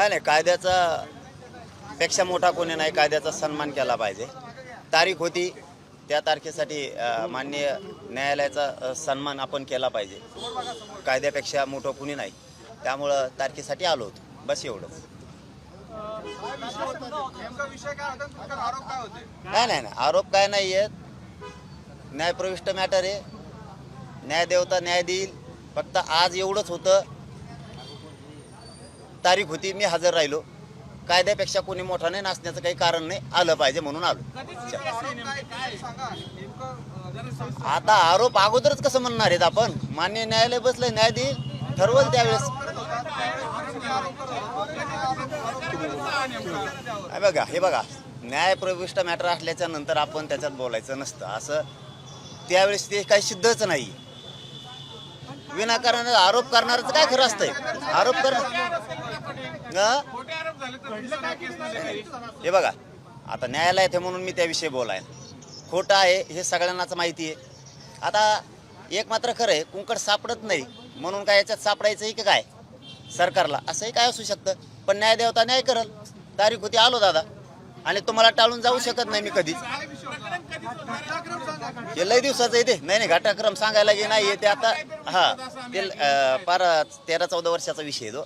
काय नाही कायद्याचा पेक्षा मोठा कोणी नाही कायद्याचा सन्मान केला पाहिजे. तारीख होती त्या तारखेसाठी माननीय न्यायालयाचा सन्मान आपण केला पाहिजे. कायद्यापेक्षा मोठं कुणी नाही. त्यामुळं तारखेसाठी आलो होतो. बस एवढं नाही नाही नाही. आरोप काय नाही आहेत न्यायप्रविष्ट मॅटर आहे. न्यायदेवता न्याय देईल. फक्त आज एवढंच होतं. तारीख होती मी हजर राहिलो. कायद्यापेक्षा कोणी मोठा नाही नाचण्याचं काही कारण नाही आलं पाहिजे म्हणून आलो. आता आरोप अगोदरच कसं म्हणणार आहेत आपण? मान्य न्यायालय बसलं न्याय देईल ठरवल त्यावेळेस. हे बघा हे बघा न्यायप्रविष्ट मॅटर असल्याच्या नंतर आपण त्याच्यात बोलायचं नसतं. असं त्यावेळेस ते काही सिद्धच नाही. विनाकारण आरोप करणारच काय खरं असतंय? आरोप कर हे? बघा आता न्यायालयात आहे म्हणून मी त्याविषयी बोलाय खोटं आहे हे सगळ्यांनाच माहिती आहे. आता एक मात्र खरं आहे कुंकड सापडत नाही म्हणून काय याच्यात सापडायचं आहे की काय? सरकारला असंही काय असू शकतं? पण न्यायदेवता न्याय करल. तारीख होती आलो दादा. आणि तुम्हाला टाळून जाऊ शकत नाही मी कधीच हे लय दिवसाचं आहे ते. नाही नाही घटनाक्रम सांगायला गे नाही ते आता हा ते पार तेरा चौदा वर्षाचा विषय आहे तो.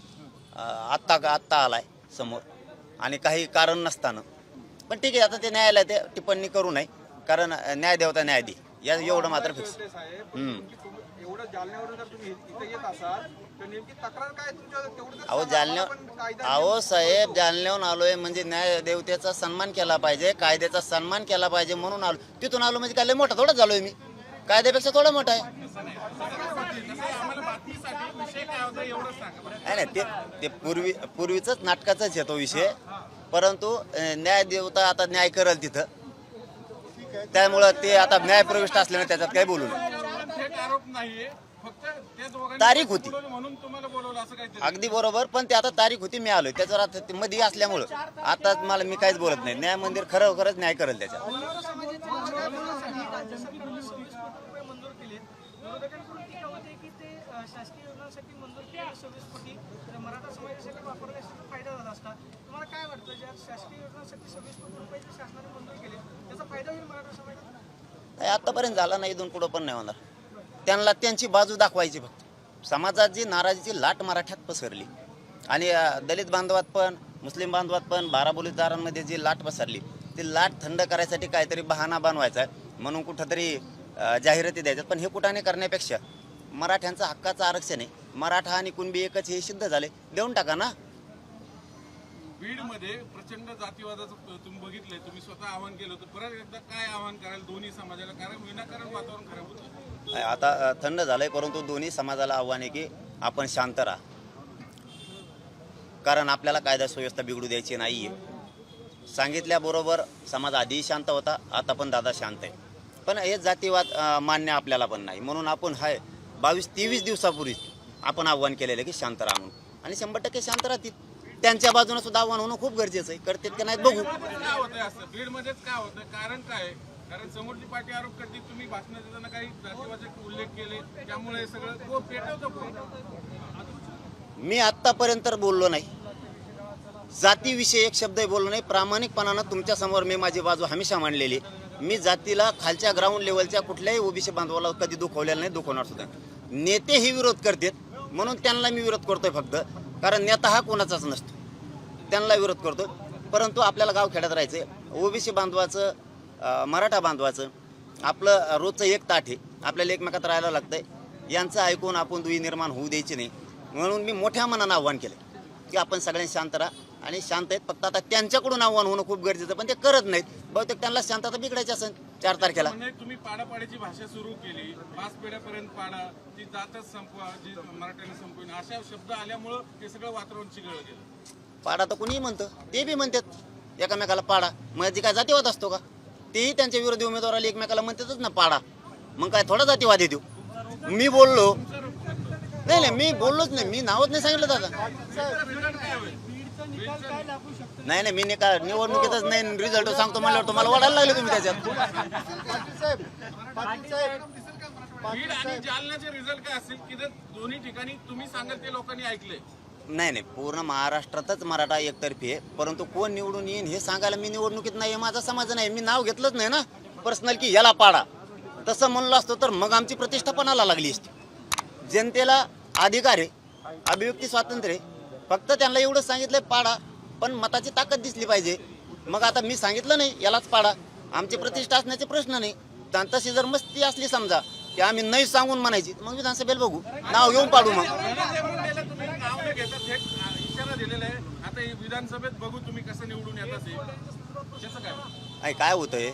आत्ता का आत्ता आलाय समोर. आणि काही कारण नसताना. पण ठीक आहे आता ते न्यायालय ते टिप्पणी करू नये. कारण न्याय देवता न्याय दे या एवढं मात्र फिक्स ते हम्म. येत अहो कायदा अहो साहेब जालन्याहून आलोय म्हणजे न्याय देवतेचा सन्मान केला पाहिजे कायद्याचा सन्मान केला पाहिजे म्हणून आलो. तिथून आलो म्हणजे काय लय मोठा थोडा झालोय मी. कायद्यापेक्षा थोडा मोठा आहे. नाही नाही ते ते पूर्वी पूर्वीच नाटकाचाच आहे तो विषय. परंतु न्याय देवता आता न्याय करल तिथं. त्यामुळं ते आता न्याय प्रविष्ट असल्याने त्याच्यात काही बोलू नये. तारीख होती. बोलवलं म्हणून तुम्हाला बोलवलं असं काहीतरी. अगदी बरोबर पण ते आता तारीख होती मी आलोय. त्याच्यावर आता मध्ये असल्यामुळं. आता मला मी काहीच बोलत नाही. न्याय मंदिर खरं खरंच न्याय करेल त्याच्यात. मंजूर केले विरोधकांकडून टीका होते की ते अ, शासकीय योजनांसाठी मंजूर केलेले सव्वीस कोटी. तर मराठा समाजासाठी वापरले असते तर फायदा झाला असता. तुम्हाला काय वाटतं ज्या शासकीय योजनांसाठी सव्वीस कोटी रुपये जे शासनाने मंजूर केले त्याचा फायदा होईल मराठा समाजाला? नाही आतापर्यंत झाला नाही इथून पुढं पण नाही होणार. त्यांना त्यांची बाजू दाखवायची फक्त. समाजात जी नाराजीची लाट मराठ्यात पसरली. आणि दलित बांधवात पण मुस्लिम बांधवात पण बाराबोलीदारांमध्ये जी लाट पसरली ती लाट थंड करायसाठी काहीतरी बहाणा बनवायचा आहे. म्हणून कुठंतरी जाहिराती द्यायच्यात. पण हे कुठाने करण्यापेक्षा मराठ्यांचं हक्काचं आरक्षण आहे. मराठा आणि कुणबी एकच हे सिद्ध झाले. देऊन टाका ना. बीडमध्ये प्रचंड जातीवादाचं तुम्ही बघितलंय. तुम्ही स्वतः आवाहन केलं होतं. परत एकदा काय आवाहन कराल दोन्ही समाजाला? कारण विनाकारण वातावरण खराब होतं. आता थंड थंड झालंय परंतु दोन्ही समाजाला आव्हान आहे की आपण शांत राहा. कारण आपल्याला कायदा सुव्यवस्था बिघडू द्यायची नाही आहे सांगितल्याबरोबर समाज आधीही शांत होता आता पण दादा शांत आहे. पण हे जातीवाद मान्य आपल्याला पण नाही. म्हणून आपण हाय बावीस तेवीस दिवसापूर्वी आपण आव्हान केलेलं आहे की शांत राहा म्हणून. आणि शंभर टक्के शांत राहतील. त्यांच्या बाजूने सुद्धा आव्हान होणं खूप गरजेचं आहे. करतात का नाही बघू. काय असं? बीडमध्येच काय होतं? कारण काय? कारण समोरची पार्टी आरोप करते तुम्ही भाषण देताना काही जातीवादाचे उल्लेख केले त्यामुळे हे सगळं पेटवतो मी आत्तापर्यंत बोललो नाही. जातीविषयी एक शब्दही बोललो नाही. प्रामाणिकपणानं तुमच्यासमोर मी माझी बाजू हमेशा मांडलेली मी जातीला खालच्या ग्राउंड लेवलच्या कुठल्याही ओबीसी बांधवाला कधी दुखवलेला नाही दुखवणार सुद्धा नेते हे विरोध करतात म्हणून त्यांना मी विरोध करतोय फक्त. कारण नेता हा कोणाचाच नसतो. त्यांना विरोध करतो परंतु आपल्याला गाव खेड्यात राहायचं ओबीसी बांधवाचं मराठा बांधवाचं. आपलं रोजचं एक ताट आहे. आपल्याला एकमेकात राहायला लागतंय. यांचं ऐकून आपण दुई निर्माण होऊ द्यायची नाही. म्हणून मी मोठ्या मनानं आव्हान केलं की आपण सगळ्यांनी शांत राहा आणि शांत आहेत. फक्त आता त्यांच्याकडून आव्हान होणं खूप गरजेचं पण ते करत नाहीत. बहुतेक त्यांना शांतता बिघडायची असेल चार तारखेला. म्हणजे तुम्ही पाडापाडीची भाषा सुरू केली. पाच पिढ्यापर्यंत पाडा. ती जातच संपवा जी मराठ्याने संपविन अशा शब्द आल्यामुळं हे सगळं वातावरण चिघळलं गेलं. पाडा तर कुणीही म्हणतं. ते बी म्हणतात एकामेकाला पाडा. मग ती काय जातीवाद असतो का? तेही त्यांच्या विरोधी उमेदवाराला एकमेकाला म्हणतातच ना पाडा. मग काय थोडा जातीवाद येतो मी बोललो. नाही नाही मी बोललोच नाही. मी नावच नाही सांगितलं दादा. नाही नाही मी नाही का निवडणुकीतच नाही रिझल्ट सांगतो म्हणल्यावर तुम्हाला वाढायला लागले तुम्ही त्याच्यात. रिझल्ट काय असतील? की जर दोन्ही ठिकाणी तुम्ही सांगाल ते लोकांनी ऐकले नाही नाही पूर्ण महाराष्ट्रातच मराठा एकतर्फी आहे. परंतु कोण निवडून येईन हे सांगायला मी निवडणुकीत नाही माझा समाज नाही मी नाव घेतलंच नाही ना. पर्सनल की याला पाडा. तसं म्हणलं असतं तर मग आमची प्रतिष्ठापणाला लागली असती. जनतेला अधिकार आहे अभिव्यक्ती स्वातंत्र्य आहे. फक्त त्यांना एवढं सांगितलंय पाडा. पण मताची ताकद दिसली पाहिजे. मग आता मी सांगितलं नाही यालाच पाडा. आमची प्रतिष्ठा असण्याचे प्रश्न नाही. तशी जर मस्ती असली समजा की आम्ही नाही सांगून म्हणायची मग विधानसभेला बघू. नाव घेऊन पाडू मग धनंजय मुंडेला तुम्ही नाव न घेता थेट इशारा दिलेला आहे. आता हे विधानसभेत बघू तुम्ही कसं निवडून येतात ते. त्याचं काय? काय काय होतंय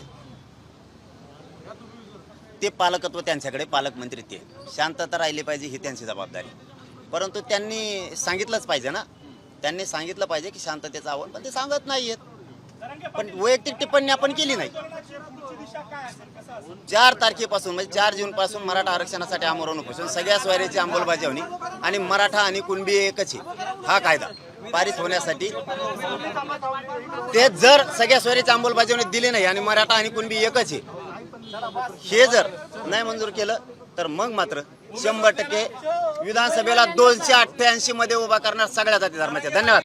ते पालकत्व त्यांच्याकडे पालकमंत्री ते. शांतता राहिली पाहिजे ही त्यांची जबाबदारी. परंतु त्यांनी सांगितलंच पाहिजे ना? त्यांनी सांगितलं पाहिजे की शांततेचं आव्हान पण ते सांगत नाही आहेत पण वैयक्तिक टिप्पणी आपण केली नाही. चार तारखेपासून म्हणजे चार जून पासून मराठा आरक्षणासाठी आमरण उपोषण सगळ्या स्वारीची अंमलबजावणी आणि मराठा आणि कुणबी एकच आहे. हा कायदा पारित होण्यासाठी ते जर सगळ्या स्वारीची अंमलबजावणी दिली नाही आणि मराठा आणि कुणबी एकच आहे हे जर नाही मंजूर केलं तर मग मात्र शंभर टक्के विधानसभेला दोनशे अठ्ठ्याऐंशी मध्ये उभा करणार सगळ्या जाती धर्माचे. धन्यवाद.